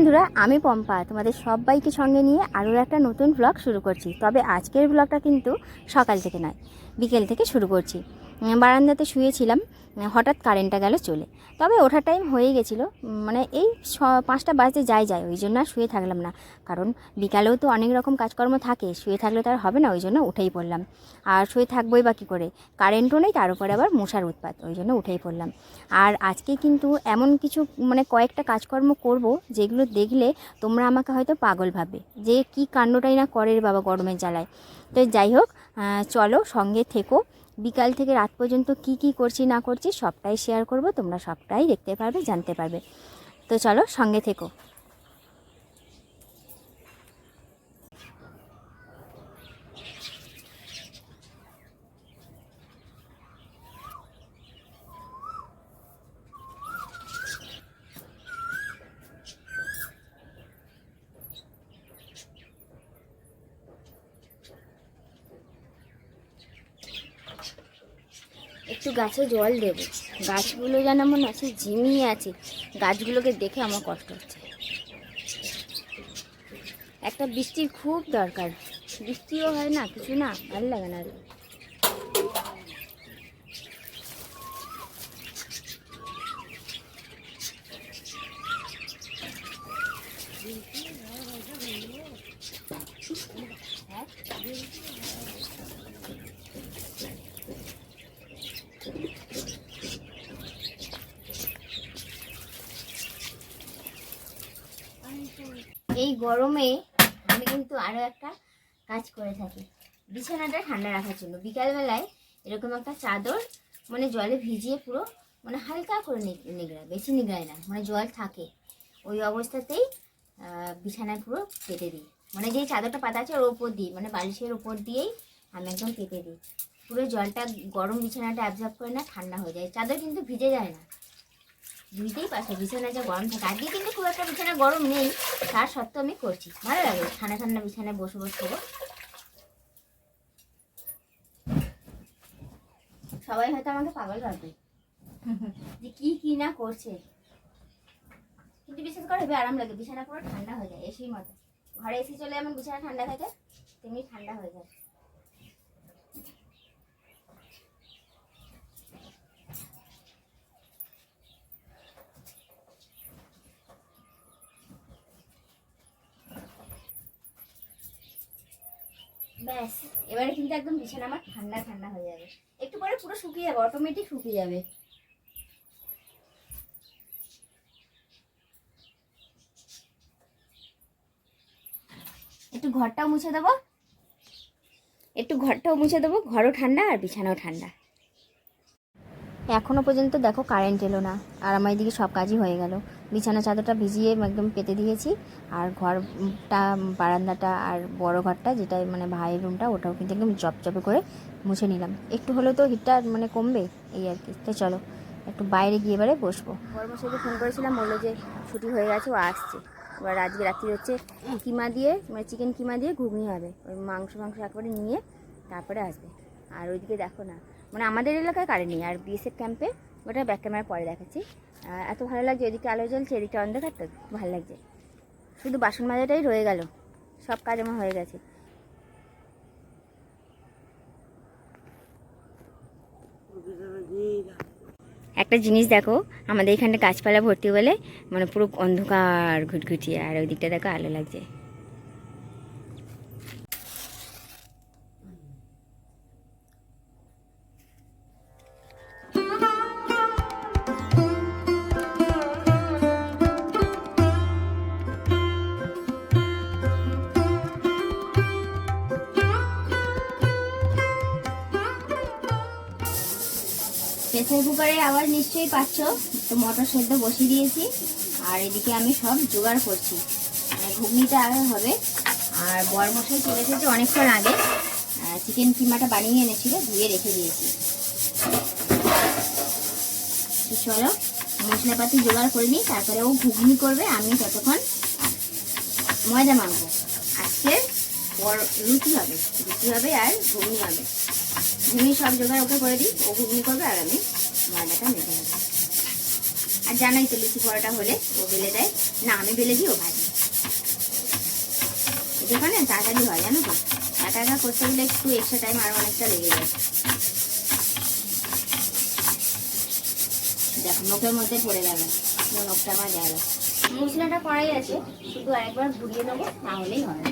বন্ধুরা, আমি পম্পা। তোমাদের সবাইকে সঙ্গে নিয়ে আরও একটা নতুন ব্লগ শুরু করছি। তবে আজকের ব্লগটা কিন্তু সকাল থেকে নয়, বিকেল থেকে শুরু করছি। বারান্দাতে শুয়েছিলাম হঠাৎ কারেন্টটা গেল চলে। তবে ওঠার টাইম হয়ে গেছিল মানে এই পাঁচটা বাজতে যাই যায় ওই জন্য আর শুয়ে থাকলাম না। কারণ বিকালেও তো অনেক রকম কাজকর্ম থাকে, শুয়ে থাকলে তো আর হবে না, ওই জন্য উঠেই পড়লাম। আর শুয়ে থাকবোই বা কী করে? কারেন্টও নেই, তার উপরে আবার মশার উৎপাত, ওই জন্য উঠেই পড়লাম। আর আজকে কিন্তু এমন কিছু মানে কয়েকটা কাজকর্ম করব, যেগুলো দেখলে তোমরা আমাকে হয়তো পাগল ভাবে যে কি কাণ্ডটাই না করে বাবা গরমের জ্বালায়। তো যাই হোক চলো সঙ্গে থেকো। বিকাল থেকে রাত পর্যন্ত কি কি করছি না করছি সবটাই শেয়ার করব, তোমরা সবটাই দেখতে পারবে, জানতে পারবে। তো চলো সঙ্গে থেকো। একটু গাছে জল দেব। গাছগুলো যেন মনে আছে ঝিমিয়ে আছে। গাছগুলোকে দেখে আমার কষ্ট হচ্ছে। একটা বৃষ্টির খুব দরকার। বৃষ্টিও হয় না, কিছু না, ভালো লাগে না। আর। এই গরমে আমি কিন্তু আরও একটা কাজ করে থাকি। বিছানাটা ঠান্ডা রাখার জন্য। বিকালবেলায় এরকম একটা চাদর মানে জলে ভিজিয়ে পুরো মানে হালকা করে নিগড়ায় বেশি নিগড়ায় না। মানে জল থাকে। ওই অবস্থাতেই বিছানায় পুরো পেতে দিই। মানে যেই চাদরটা পাতা আছে ওর ওপর দিই। মানে বালিশের ওপর দিয়েই আমি একদম পেতে দিই। পুরো জলটা গরম বিছানাটা অ্যাবজর্ব করে না, ঠান্ডা হয়ে যায়। চাদর কিন্তু ভিজে যায় না। বুঝতেই পারছ, বিছানা যা গরম থাকে। আজকে কিন্তু খুব একটা বিছানা গরম নেই, তার সত্ত্বেও আমি করছি। ভালো লাগে, ঠান্ডা ঠান্ডা বিছানায় বসে বসে সবাই হয়তো আমাকে পাগল ভাববে। যে কি কি না করছে। কিন্তু বিশেষ করে হেবি আরাম লাগে। বিছানা পুরো ঠান্ডা হয়ে যায়, এসেই মতো ঘরে এসে চলে যেমন বিছানা ঠান্ডা থাকে, তেমনি ঠান্ডা হয়ে যায়। ব্যাস, এবারে কিন্তু একদম বিছানা আমার ঠান্ডা ঠান্ডা হয়ে যাবে। একটু পরে পুরো শুকিয়ে যাবে অটোমেটিক শুকিয়ে যাবে। একটু ঘরটাও মুছে দেবো। একটু ঘরটাও মুছে দেবো, ঘরও ঠান্ডা আর বিছানাও ঠান্ডা। এখনও পর্যন্ত দেখো কারেন্ট এলো না, আর আমার এদিকে সব কাজই হয়ে গেল। বিছানা চাদরটা ভিজিয়ে একদম পেতে দিয়েছি। আর ঘরটা, বারান্দাটা আর বড় ঘরটা যেটা মানে ভাইয়ের রুমটা ওটাও কিন্তু একদম চপচপে করে মুছে নিলাম। একটু হলেও তো হিটটা মানে কমবে, এই আর কি। তো চলো, একটু বাইরে গিয়ে এবারে বসবো। বর্মশাইকে ফোন করেছিলাম, বলল যে ছুটি হয়ে গেছে, ও আসছে। এবার আজকে রাত্রি হচ্ছে কিমা দিয়ে মানে চিকেন কিমা দিয়ে ঘুগনি হবে। ওই মাংস মাংস একবারে নিয়ে তারপরে আসবে। আর ওইদিকে দেখো না মানে আমাদের এলাকায় কারেন্ট নেই। আর বিএসএফ ক্যাম্পে ওটা ব্যাক ক্যামেরা পরে দেখাচ্ছি। এত ভালো লাগছে, এদিকে আলো জ্বলছে, এদিকে অন্ধকার তো ভালো লাগছে। শুধু বাসন মাজাটাই রয়ে গেল, সব কাজ আমার হয়ে গেছে। একটা জিনিস দেখো, আমাদের এখানটা গাছপালা ভর্তি বলে মানে পুরো অন্ধকার ঘুটঘুটিয়ে, আর ওই দিকটা দেখো আলো লাগছে। প্রেসার কুকারে আবার নিশ্চয়ই পাচ্ছ। তো মটর সেদ্ধ বসিয়ে দিয়েছি। আর এদিকে আমি সব জোগাড় করছি। মানে ঘুগনিটা আগে হবে। আর বর মশাই চলে এসেছে অনেকক্ষণ আগে। চিকেন কিমাটা বানিয়ে এনেছিল, ধুয়ে রেখে দিয়েছি। চলো, মশলাপাতি জোগাড় করে নিই, তারপরে ও ঘুগনি করবে, আমি ততক্ষণ ময়দা মাখবো। আজকে রুটি হবে রুটি হবে আর ঘুগনি হবে। ঘুগনি সব জোগাড় ওকে করে দিই। ও ঘুগনি করবে আর আমি ময়দাটা মেখে নেব। আর জানাই তো লুচি পরোটা হলে ও বেলে দেয়। না, আমি বেলে দিই, ও ভাজি। দেখো না, তাড়াতাড়ি হয়, জানো তো। একা করতে গেলে একটু এক্সট্রা টাইম আরও অনেকটা লেগে যায়। দেখো নখের মধ্যে পড়ে পুরো নখটা আমার গেল মশলাটা করাই আছে, শুধু একবার ঘুরিয়ে দেবো তাহলেই হয়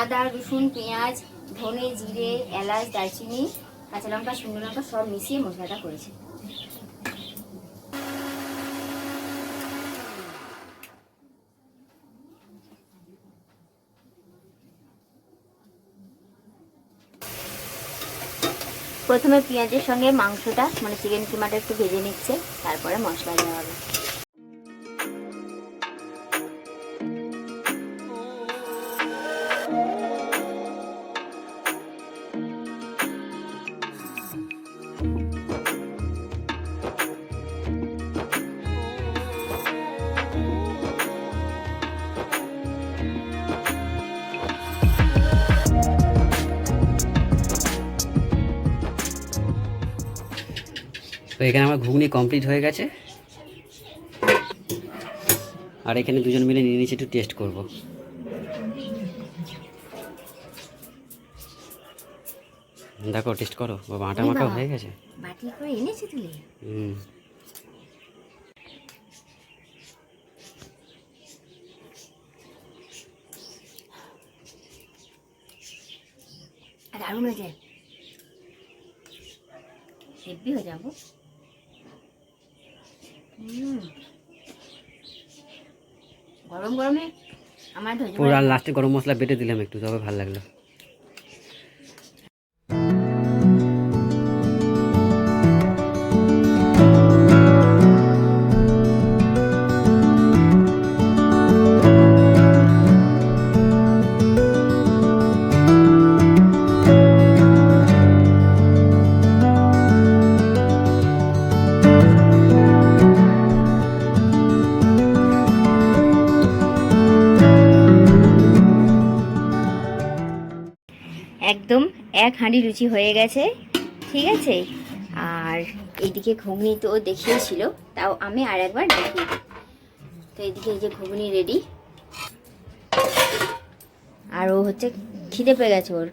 আদা, রসুন, পেঁয়াজ ধনে, জিরে, এলাচ, দারচিনি, কাঁচা লঙ্কা, শুকনো লঙ্কা সব মিশিয়ে মশলাটা করেছি। প্রথমে পেঁয়াজের সঙ্গে মাংসটা মানে চিকেন কিমাটা একটু ভেজে নিচ্ছে, তারপরে মশলা দেওয়া হবে। তো এখানে আমার ঘুগনি কমপ্লিট হয়ে গেছে। আর এখানে দুজন মিলে নিয়ে নিচে একটু টেস্ট করব। দেখো টেস্ট করো। বাবা আটা মাখা হয়ে গেছে? বাটি করে এনেছি তুলে হুম। আর দারুণ হয়ে যায় হয়ে যাব হুম। গরম গরমে? আমার পুরো লাস্টে গরম মশলা বেটে দিলাম একটু তবে ভালো লাগল। এক হাঁড়ি লুচি হয়ে গেছে, ঠিক আছে? আর এইদিকে ঘুগনি তো দেখিয়েছিল, তাও আমি আর একবার দিই। তো এইদিকে এই যে ঘুগনি রেডি আর ও হচ্ছে খিদে পেয়ে গেছে ওর।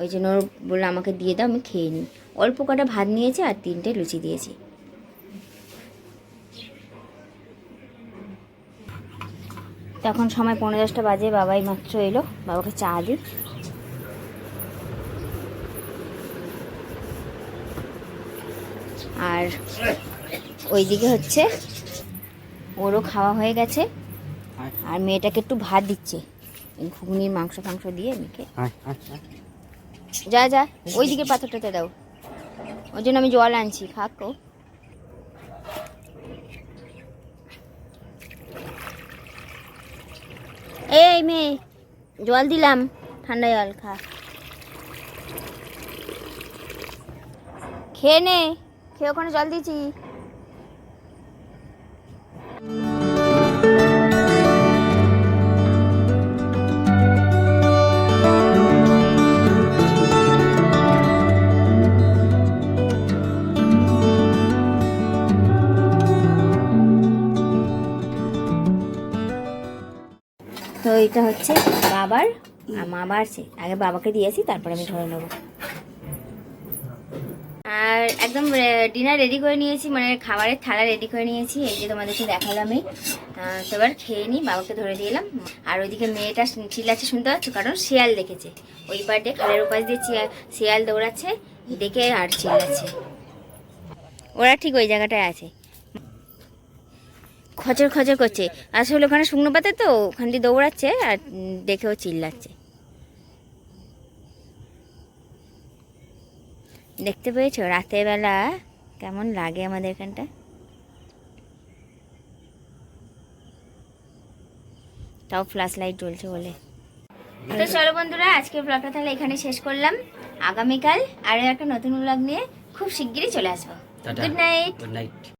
ওই জন্য ওর বলল, আমাকে দিয়ে দাও, আমি খেয়ে নিই। অল্প কটা ভাত নিয়েছে আর তিনটে লুচি দিয়েছি। তখন সময় পনেরো দশটা বাজে, বাবাই মাত্র এলো, বাবাকে চা দিই আর ওইদিকে হচ্ছে ওরও খাওয়া হয়ে গেছে। আর মেয়েটাকে একটু ভাত দিচ্ছে। ঘুগনির মাংস ফাংস দিয়ে মেয়েকে। যা যা, ওইদিকে পাথরটাতে দাও। ওই জন্য আমি জল আনছি, খাক এই মেয়ে, জল দিলাম, ঠান্ডা জল খা। খেয়ে নে। খেয়ে ওখানে জল দিয়েছি। তো এটা হচ্ছে বাবার মা বাড়ছে আগে বাবাকে দিয়েছি, তারপরে আমি ধরে নেব। আর একদম ডিনার রেডি করে নিয়েছি মানে খাবারের থালা রেডি করে নিয়েছি এই যে তোমাদেরকে আহ, তো এবার খেয়ে নিই বাবাকে ধরে দিলাম আর ওইদিকে মেয়েটা চিল্লাচ্ছে শুনতে পাচ্ছ? কারণ শিয়াল দেখেছে। ওই পার্টে খালের উপাস দিয়ে শিয়াল দৌড়াচ্ছে দেখে আর চিল্লাচ্ছে। ওরা ঠিক ওই জায়গাটায় আছে। খচর খচর করছে। আসলে ওখানে শুকনো পাতা তো ওখান দিয়ে দৌড়াচ্ছে আর দেখেও চিল্লাচ্ছে। দেখতে পেয়েছ? রাতের বেলা কেমন লাগে আমাদের এখানটা? তাও ফ্ল্যাশ লাইট জ্বলছে বলে। তো চলো বন্ধুরা আজকে ব্লগটা তাহলে এখানে শেষ করলাম। আগামীকাল আরও একটা নতুন ব্লগ নিয়ে খুব শিগগিরই চলে আসব। Good night good night